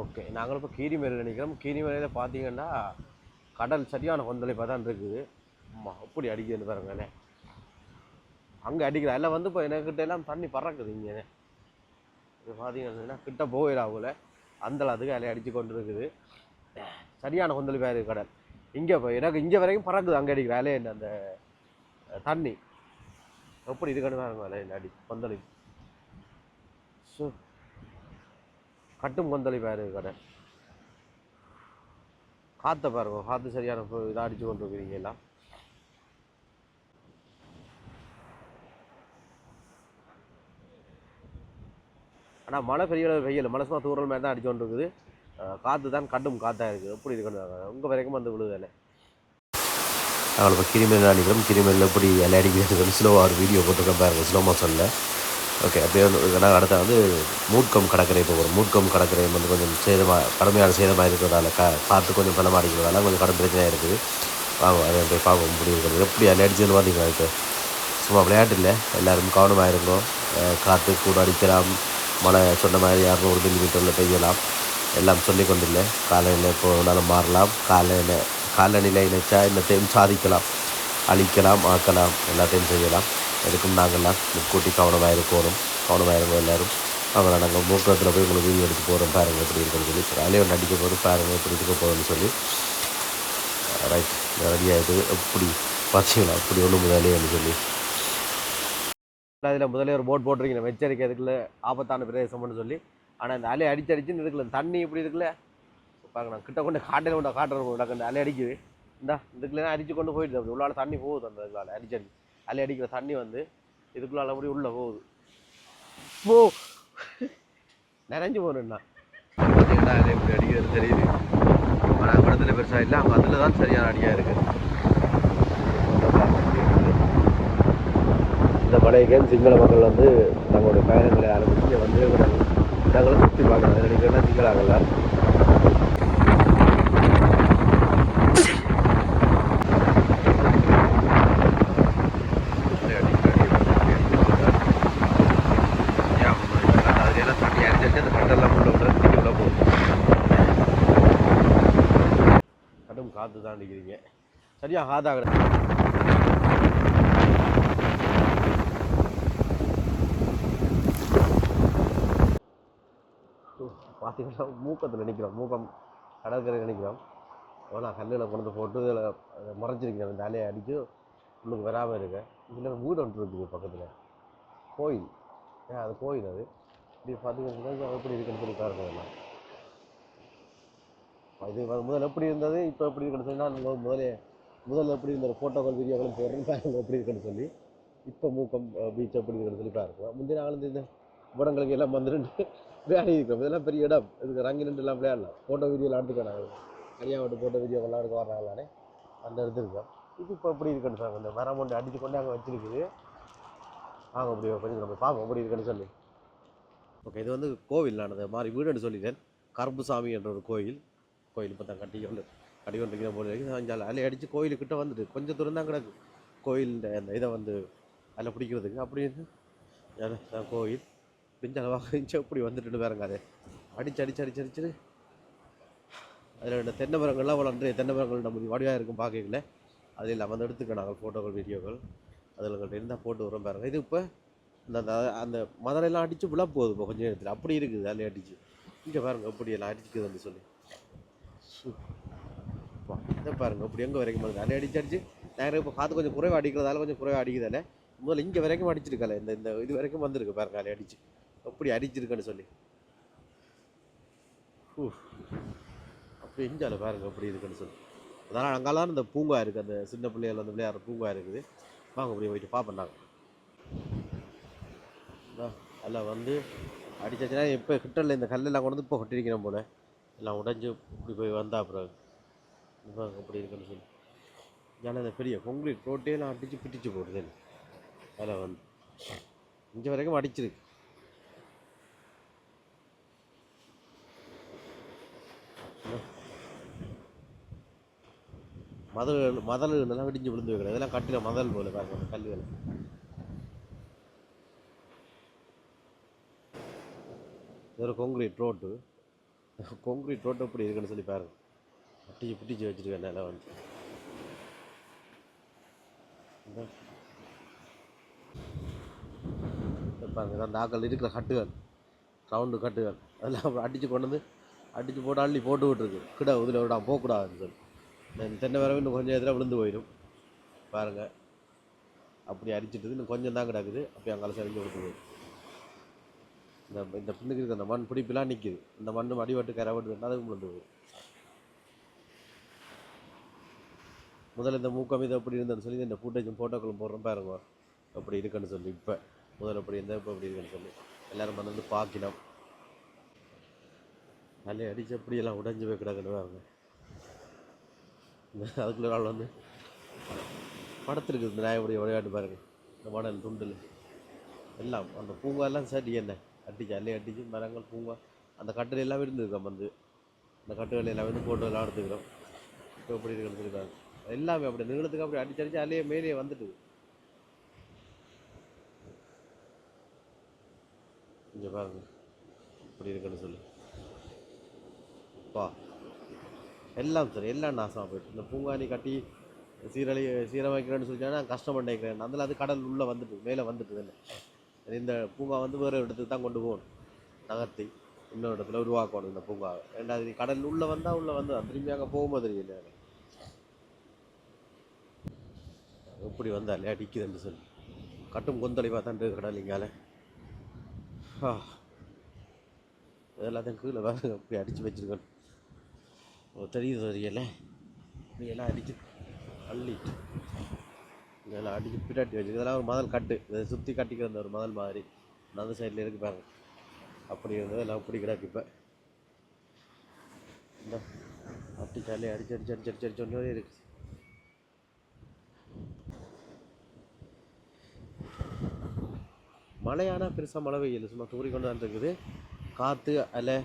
Okay நாங்களும் இப்போ கீரிமலையில் நினைக்கிறோம் கீரிமலையில் பார்த்தீங்கன்னா கடல் சரியான கொந்தளிப்பாக தான் இருக்குது. அம்மா அப்படி அடிக்கிறது பாருங்களே அங்கே அடிக்கிற எல்லாம் வந்து இப்போ என்கிட்ட எல்லாம் தண்ணி பறக்குது இங்கே இது பார்த்தீங்கன்னா கிட்ட போயிடாவுல அந்த அதுக்கு அலை அடித்து கொண்டு இருக்குது சரியான கொந்தளிப்பாக இருக்குது கடல். இங்கே இப்போ எனக்கு இங்கே வரைக்கும் பறக்குது அங்கே அடிக்கிற அலை என்ன அந்த தண்ணி. எப்படி இருக்குன்னு பாருங்க அலை அடி கொந்தளிப்பு. ஸோ கட்டும் கொந்தளி பாரு கடை. காற்றை பாருங்க காற்று சரியான இதாக அடித்து கொண்டு இருக்கிறீங்க எல்லாம். ஆனால் மழை பெரிய அளவு வெயில் மழை சும்மா தூரல் மாதிரி தான் அடிச்சு கொண்டு இருக்குது. காற்று தான் கட்டும் காற்றாக இருக்குது எப்படி இருக்கணும் உங்கள் வரைக்கும் வந்து விழுதலை நாங்கள் இப்போ கிரிமினல் அடிக்கிறோம் கிரிமினல் எப்படி இலை அடிக்கிறது ஸ்லோவாக ஒரு வீடியோ போட்டிருக்கேன் பாருங்கள் ஸ்லோ மோஷனில் ஓகே அப்படியே வந்து நாங்கள் அடுத்த வந்து மூட்கம் கடற்கரை போகிறோம் மூட்கம் கடற்கரை வந்து கொஞ்சம் சேதமாக கடுமையான சேதமாக இருக்கிறதால க காற்று கொஞ்சம் பலமாக அடிக்கிறதால கொஞ்சம் கடும் பிரச்சனையாக இருக்குது. வாங்க அதை போய் பார்க்க முடியுது எப்படி அலை அடிச்சதுன்னு பார்த்தீங்களா இப்போ? சும்மா விளையாட்டு இல்லை. எல்லோரும் கவனமாக இருந்தோம் காற்று கூட அடிக்கலாம். மழை சொன்ன மாதிரி இரநூறு மில்லிமீட்டரில் பெய்யலாம். எல்லாம் சொல்லி கொண்டில்லை காலையில் போனாலும் மாறலாம். காலையில் காலநிலை நினைச்சா என்னத்தையும் சாதிக்கலாம். அழிக்கலாம் ஆக்கலாம். எல்லாத்தையும் செய்யலாம். எதுக்கும் நாங்கள்லாம் முக்கூட்டி கவனமாக இருக்கணும் கவனமாக இருங்க எல்லாரும். அவங்க நாங்கள் மூக்கத்தில் போய் உங்களுக்கு வீடியோ எடுத்து போகிறோம் பாருங்கள் எப்படி இருக்குன்னு சொல்லி. அலையை ஒன்று அடிக்க போகிறோம் பாருங்கள் எப்படி இருக்க போகிறோம்னு சொல்லி. ரைட் ரெடி ஆகிடுது எப்படி பார்த்தீங்களா அப்படி ஒன்று முதலேன்னு சொல்லி. அதில் முதலே ஒரு போட் போட்டிருக்கீங்க. எச்சரிக்கை இதுக்குள்ள ஆபத்தான பிரதேசம்னு சொல்லி. ஆனால் இந்த அலை அடிச்சு அடிச்சுன்னு இருக்குல்ல தண்ணி இப்படி இருக்குல்ல? பாருங்க நான் கிட்ட கொண்டு காட்டில் கொண்டு காட்டுறோம் அந்த அலை அடிக்குது. இந்தா இதுக்குள்ளே அடிச்சு கொண்டு போயிடுது. அப்படி உள்ளால தண்ணி போகுது அந்த இதுல அடிச்சு அடிச்சு அலை அடிக்கிற தண்ணி வந்து இதுக்குள்ளால அப்படி உள்ளே போகுது. போ நிறைஞ்சு போகணுண்ணா பார்த்தீங்கன்னா அலை இப்படி அடிக்கிறது தெரியுது. ஆனால் படத்தில் பெருசாக இல்லை. அவங்க அதில் தான் சரியான அடியாக இருக்குது இந்த மலைக்கு சிங்கள மக்கள் வந்து தங்களுடைய பயணங்களை ஆரம்பித்து வந்து இடங்களை சுற்றி பார்க்குறாங்க. நினைக்கிறேன்னா சிங்களாகல கடும் காற்று தான் அடிக்கிறீங்க சரியா காதாக பார்த்தீங்கன்னா மூக்கத்தில் நினைக்கிறோம். மூக்கம் கடற்கரை நினைக்கிறோம். ஆனால் கல்லில் கொண்டு போட்டு இதில் முறைஞ்சிருக்கிறேன் அந்த அலையை அடித்து உள்ளுக்கு வராமல் இருக்கேன் இதில் வீடு ஒன்று இருக்குது பக்கத்தில். கோயில். ஏன் அது கோயில் அது. இப்படி பார்த்தீங்கன்னா எப்படி இருக்குன்னு சொல்லி பாருங்க இது முதல்ல எப்படி இருந்தது? இப்போ எப்படி இருக்குன்னு சொன்னால் முதலே முதல்ல எப்படி இருந்த ஃபோட்டோக்கள் வீடியோக்களும் போடுறேன் பாருங்க எப்படி இருக்குன்னு சொல்லி. இப்போ மூக்கம் பீச் எப்படி இருக்குன்னு சொல்லி பார்க்கலாம் முந்தைய நாள் இந்த படங்களுக்கு எல்லாம் வந்துட்டு விளையாடி இருக்கிறோம் இதெல்லாம் பெரிய இடம். இதுக்கு ரங்கி நின்று எல்லாம் விளையாடலாம். ஃபோட்டோ வீடியோ எடுத்துக்கலாம் கல்யாணம் விட்டு ஃபோட்டோ வீடியோக்கெல்லாம் எடுக்க வர்றாங்களானே அந்த இடத்துல இது இப்போ எப்படி இருக்குன்னு சார் இந்த மரம் ஒன்று அடித்து கொண்டு அங்கே வச்சிருக்குது. வாங்க அப்படி கொஞ்சம் நம்ம பார்ப்போம். எப்படி இருக்குன்னு சொல்லி. ஓகே இது வந்து கோவில் நான் அந்த மாதிரி வீடுன்னு சொல்லிட்டேன். கருப்புசாமி என்ற ஒரு கோயில். கோயில் இப்போ தான் கட்டி கொண்டு கட்டி கொண்டு போல இருக்குது. அஞ்சால் அலை அடித்து கோயிலுக்கிட்ட வந்துட்டு கொஞ்சம் தூரம் தான் கிடக்கு. கோயில் அந்த இதை வந்து அதில் பிடிக்கிறதுக்கு அப்படி இருந்து கோயில். பிஞ்ச அளவாக இருந்துச்சு அப்படி வந்துட்டு பாருங்க அது. அடிச்சு அடிச்சு அடிச்சு அடிச்சு. அதில் தென்னை மரங்கள்லாம் வளர்ந்து தென்னை மரங்கள் நம்ம வடிவாக இருக்கும் பார்க்கல அது இல்லாமல் வந்து எடுத்துக்க நாங்கள் ஃபோட்டோக்கள் வீடியோக்கள் அதில் எங்கள்கிட்ட இருந்தால் போட்டு வரோம் பாருங்க. இது இப்போ அந்த அந்த அந்த அடித்து விழா போகுது இப்போ கொஞ்சம் நேரத்தில். அப்படி இருக்குது அதில் அடிச்சு. இங்கே பாருங்கள் அப்படி எல்லாம் அடிச்சுக்குதுன்னு சொல்லி. இதை பாருங்க அப்படி எங்கே வரைக்கும் வருது அதில் அடிச்சு அடிச்சு நேரம் இப்போ காற்று கொஞ்சம் குறைவாக அடிக்கிறதால கொஞ்சம் குறைவாக அடிக்குதால முதல்ல இங்கே வரைக்கும் அடிச்சிருக்கல இந்த இந்த இது வரைக்கும் வந்திருக்கு பாருங்க அலை அடிச்சு. அப்படி அடிச்சிருக்குன்னு சொல்லி. அப்படி இஞ்சால பாருங்க அப்படி இருக்குன்னு சொல்லி. அதனால் அங்கெல்லாம் இந்த பூங்கா இருக்குது அந்த சின்ன பிள்ளைகள் அந்த விளையாடுற பூங்கா இருக்குது. வாங்க அப்படியே போயிட்டு பார்ப்போம் நாங்கள் அதில் வந்து அடிச்சாச்சுன்னா இப்போ கிட்டல இந்த கல்லெல்லாம் கொண்டு வந்து இப்போ கொட்டிருக்கிறேன் போல. எல்லாம் உடைஞ்சு இப்படி போய் வந்தால் அப்புறம் பாருங்க அப்படி இருக்குன்னு சொல்லி. ஏன்னா அந்த பெரிய கொங்கிரீட் ரோட்டே நான் அடித்து பிடிச்சு போடுது. அதில் வந்து இங்கே வரைக்கும் அடிச்சிருக்கு. மதல் மதல்கள்லாம் விடிஞ்சு விழுந்து வைக்கிறது இதெல்லாம் கட்டின மதல் போல பாருங்க கல்விகள் இது ஒரு கொங்கிரீட் ரோட்டு கொங்கிரீட் ரோட்டு எப்படி இருக்குன்னு சொல்லி பாருங்கள் பிட்டிச்சு பிடிச்சி வச்சுருக்கேன் நிலம் வந்து. இந்த. பாருங்க அந்த ஆக்கள் இருக்கிற கட்டுகள் ரவுண்டு கட்டுகள். அதெல்லாம் அப்புறம் அடித்து கொண்டு வந்து அடித்து போட்டு அள்ளி போட்டு விட்டுருக்கு. கிட இதில் விடாம போகக்கூடாதுன்னு சொல்லி. தென்னை வரவு இன்னும் கொஞ்சம் இதில் விழுந்து போயிடும். பாருங்கள் அப்படி அரிச்சிட்டு இன்னும் கொஞ்சம் தான் கிடக்குது. அப்படி அங்கால செஞ்சு விட்டுருது இந்த இந்த பின்னுக்கு இருக்க அந்த மண் பிடிப்பெல்லாம் நிற்கிது இந்த மண் அடிபட்டு கரை விட்டு அதுக்கு விழுந்து போயிடும் முதல்ல இந்த மூக்கம் இது அப்படி இருந்ததுன்னு சொல்லி இந்த ஃபுட்டேஜும் ஃபோட்டோக்களும் போடுறோம் பாருங்க. அப்படி இருக்குன்னு சொல்லி இப்போ. முதல்ல அப்படி இருந்தால் இப்போ அப்படி இருக்குன்னு சொல்லி. எல்லோரும் வந்து வந்து பார்க்கணும் நல்ல அடித்து அப்படியெல்லாம் உடைஞ்சு போய் கிடக்குன்னு பாருங்க. அதுக்குள்ள நாள் வந்து படத்தில் இருக்குது இந்த நாயபடி விளையாட்டு பாருங்க. இந்த மணல் துண்டில் எல்லாம். அந்த பூங்காலாம் சரி என்ன? அடிச்சு அல்லையே அடிச்சு மரங்கள் பூங்கா. அந்த கட்டில் எல்லாம் இருந்துருக்கோம் வந்து. அந்த கட்டுகள் எல்லாம் வந்து போட்டோ எல்லாம் எடுத்துக்கிறோம். இப்போ எப்படி இருக்குன்னு சொல்லி எல்லாமே அப்படி நீளத்துக்கு அப்படி அடிச்சு அடிச்சு அல்லையே மேலேயே வந்துட்டு. இங்கே பாருங்க. இப்படி இருக்குன்னு சொல்லி. பா எல்லாம் சரி எல்லாம் நாசமாக போயிட்டு. இந்த பூங்காணி கட்டி சீரழி சீரமைக்கிறேன்னு சொல்லிட்டாங்கன்னா கஷ்டம் பண்ணிக்கிறேன். அதில் அது கடல் உள்ளே வந்துட்டு மேலே வந்துட்டு இல்லை இந்த பூங்கா வந்து வேறு இடத்துக்கு தான் கொண்டு போகணும். நகர்த்தி இன்னொரு இடத்துல உருவாக்கணும் இந்த பூங்காவை ரெண்டாவது நீ கடல் உள்ளே வந்தால் உள்ளே வந்து திரும்பி அங்கே போகும்போது தெரியல எனக்கு. எப்படி வந்தாலே அடிக்குதுன்னு சொல்லி கட்டும் கொந்தளிவாக தான் இருக்கு கடல் எல்லாத்தையும் கீழே வேறு அப்படி அடித்து வச்சிருக்கேன் ஓ தெரியுது தெரியல இப்படி எல்லாம் அடிச்சு அள்ளிட்டு இதெல்லாம் அடிச்சு பின்னாடி வச்சு இதெல்லாம் ஒரு மதல் கட்டு இதை சுற்றி கட்டிக்கிற அந்த ஒரு மதல் மாதிரி அந்த சைடில் இருக்கு பாருங்க அப்படி இருந்தது எல்லாம் அப்படி கிடக்கு இப்போ இந்த அடிச்சாலே அடிச்சு அடிச்சு அடிச்சு அடிச்சு அடிச்சோன்னே இருக்குது மழையானால் பெருசாக மழை பெய்யல. சும்மா தூறி கொண்டு தான் இருக்குது காற்று அலை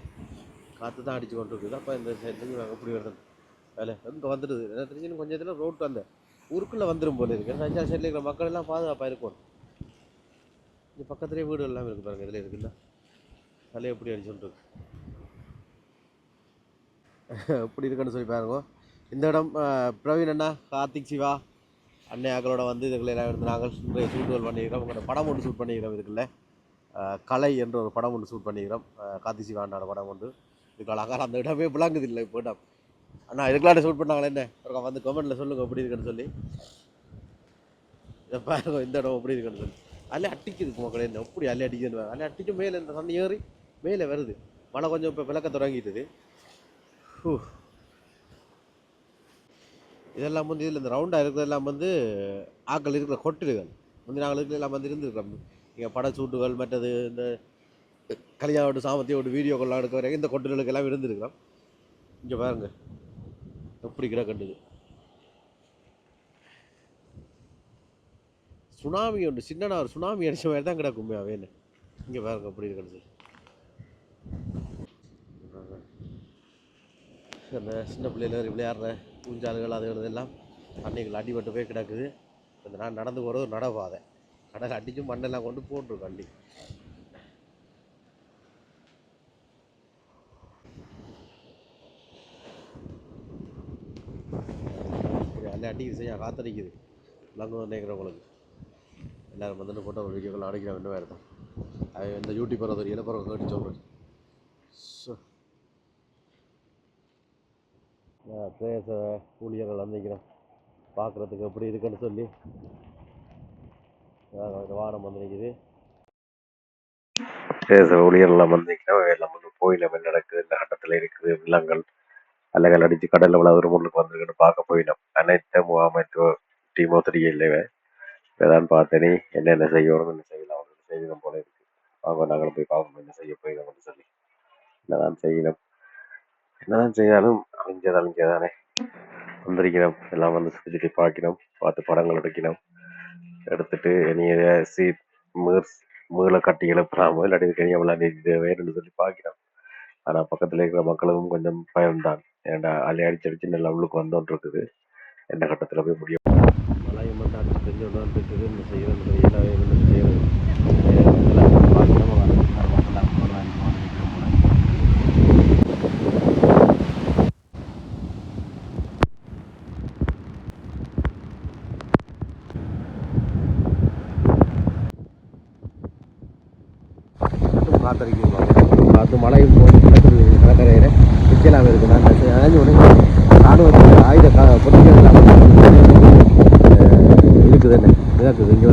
காற்று தான் அடித்து கொண்டு இருக்குது அப்போ இந்த சைட்லேருந்து நாங்கள் இப்படி வருது? அலை இங்கே வந்துடுது. என்ன தெரிஞ்சு கொஞ்சம் இதில் ரோட்டு அந்த ஊருக்குள்ளே வந்துடும் போல இருக்குது தஞ்சாவூர் சைடில் இருக்கிற மக்கள் எல்லாம் பாதுகாப்பாக இருக்கும் இங்கே பக்கத்துலேயே வீடு எல்லாம் இருக்குது பாருங்க. இதில் இருக்குல்ல? அலை எப்படி அடிச்சுட்டு இருக்கு எப்படி இருக்குன்னு சொல்லி பாருங்க. இந்த இடம் பிரவீன் அண்ணா கார்த்திக் சிவா. அன்னையாக்களோட வந்து இதுகளை எல்லாம் எடுத்து நாங்கள் நிறைய ஷூட்டுகள் பண்ணிக்கிறோம் உங்களோட படம் ஒன்று ஷூட் பண்ணிக்கிறோம் இதுக்குள்ள. கலை என்ற ஒரு படம் ஒன்று ஷூட் பண்ணிக்கிறோம் அஹ், கார்த்திக் படம் ஒன்று. இதுக்கு அழகாக அந்த இடமே விளங்குது இல்லை இப்போ இடம். அண்ணா இதுக்கெல்லாம் ஷூட் பண்ணாங்களே என்ன? ஒரு வந்து கமெண்ட்டில் சொல்லுங்கள் எப்படி இருக்குன்னு சொல்லி. இதை பாருங்க இந்த இடம் எப்படி இருக்குன்னு சொல்லி. அல்ல அட்டிக்குது மக்கள் என்ன எப்படி அல்ல அடிக்குதுன்னு பாருங்க. அல்ல மேலே இந்த சண்டை ஏறி மேலே வருது. மழை கொஞ்சம் இப்போ விளக்க தொடங்கிட்டுது. ஹூ. இதெல்லாம் வந்து இதில் இந்த ரவுண்டாக இருக்கிறதெல்லாம் வந்து ஆக்கள் இருக்கிற கொட்டில்கள் வந்து நாங்கள் இருக்கிற எல்லாம் வந்து இருந்திருக்கிறோம். இங்கே படச்சூட்டுகள் மற்றது இந்த கல்யாணோட சாமத்தியோட வீடியோக்கள்லாம் எடுக்க வரைக்கும் இந்த கொட்டில்களுக்கு எல்லாம் இருந்திருக்கிறோம். இங்கே பாருங்க. எப்படி கிடக்கண்டுது சுனாமி உண்டு சின்னனா ஒரு சுனாமி அடிச்ச மாதிரி தான் கிடக்கும் அவேன்னு இங்கே பாருங்க எப்படி இருக்கிறது சின்ன பிள்ளையில விளையாடுறேன் ஊஞ்சால்கள் அது இதெல்லாம் அன்னைக்கு அடிபட்டு போய் கிடக்குது. இந்த நான் நடந்து போகிறது ஒரு நடப்பாதை. கடல் அடிச்சு மண்ணெல்லாம் கொண்டு போட்டுருக்கோம் அள்ளி இப்படி அள்ளி அடிக்குது செய்ய காத்தடிக்குது. விளங்கும் நினைக்கிறவங்களுக்கு எல்லோரும் வந்து போட்டோ வீடியோக்கள் அடிக்கிற என்ன வேறு தான் அது இந்த யூடியூப்பர் ஒரு இளப்பறம் கேட்டு சொல்கிறேன் பிரேச ஊழியர்கள் வந்திக்கிறோம் பார்க்குறதுக்கு எப்படி இருக்குன்னு சொல்லி. அஹ் வானம் வந்து நிற்கிது பிரேச ஊழியர்கள்லாம் வந்திக்கிறோம் எல்லாம் வந்து போயினோம் என்ன நடக்குது இந்த கட்டத்தில் இருக்குது வில்லங்கள் அலைகள் அடித்து கடலில் இவ்வளோ ஒரு முன்னுக்கு வந்திருக்குன்னு பார்க்க போயினோம். அனைத்து முகாமைத்துவ டீமோ தெரிய தெரியல இப்போதான் பார்த்தனி என்னென்ன செய்யணும் என்ன செய்யலாம் அவங்களுக்கு செய்யணும் போல இருக்கு. அவங்க நாங்களும் போய் பார்ப்போம் என்ன செய்ய போயிடணும்னு சொல்லி. என்னதான் செய்யணும் என்னதான் செய்தாலும் அழிஞ்சது அழிஞ்சதானே வந்திருக்கிறோம். எல்லாம் வந்து சுற்றி பார்க்கணும் பார்த்து படங்கள் எடுக்கணும் எடுத்துட்டு இனி சி மீர் மீளை கட்டி எழுப்பலாமோ இல்லாட்டி இதுக்கு வேணும்னு சொல்லி பார்க்கிறோம். ஆனால் பக்கத்தில் இருக்கிற மக்களுக்கும் கொஞ்சம் பயம்தான் ஏன்டா அலை அடிச்சு அடிச்சு நல்ல உள்ளுக்கு வந்தோன் இருக்குது எந்த கட்டத்தில் போய் முடியும்? மழையும் மட்டும் அடிச்சு இருக்குது தெரியல என்ன பார்த்து மழையும் போய் கடற்கரையில். நிற்கலாம் இருக்குது நான் உடனே ராணுவத்தில் ஆயுத கா பொருட்கள் இருக்குது என்ன? இருக்குது இங்கே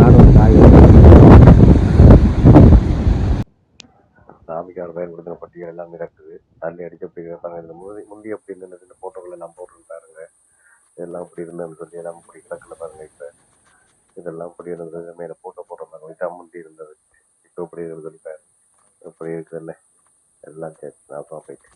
ராணுவத்தில் ஆயுதம் சாமிக்கார பயன்படுத்தின பட்டியல் எல்லாம் இருக்குது தள்ளி அடிச்சு அப்படி இருப்பாங்க இந்த முந்தி முந்தி அப்படி இருந்த இந்த ஃபோட்டோகள் எல்லாம் போட்டுருந்தாருங்க இதெல்லாம் அப்படி இருந்ததுன்னு சொல்லி எல்லாம் இப்படி கிடக்குல பாருங்க இப்போ. இதெல்லாம் அப்படி இருந்தது. மேலே போட்டோ போட்டிருந்தாங்க. இதான் முந்தி இருந்தது. எப்படி இப்படி இருக்குது சொல்லி பாருங்க இப்படி இருக்குதுல்ல எல்லாம் சரி நான் போயிட்டு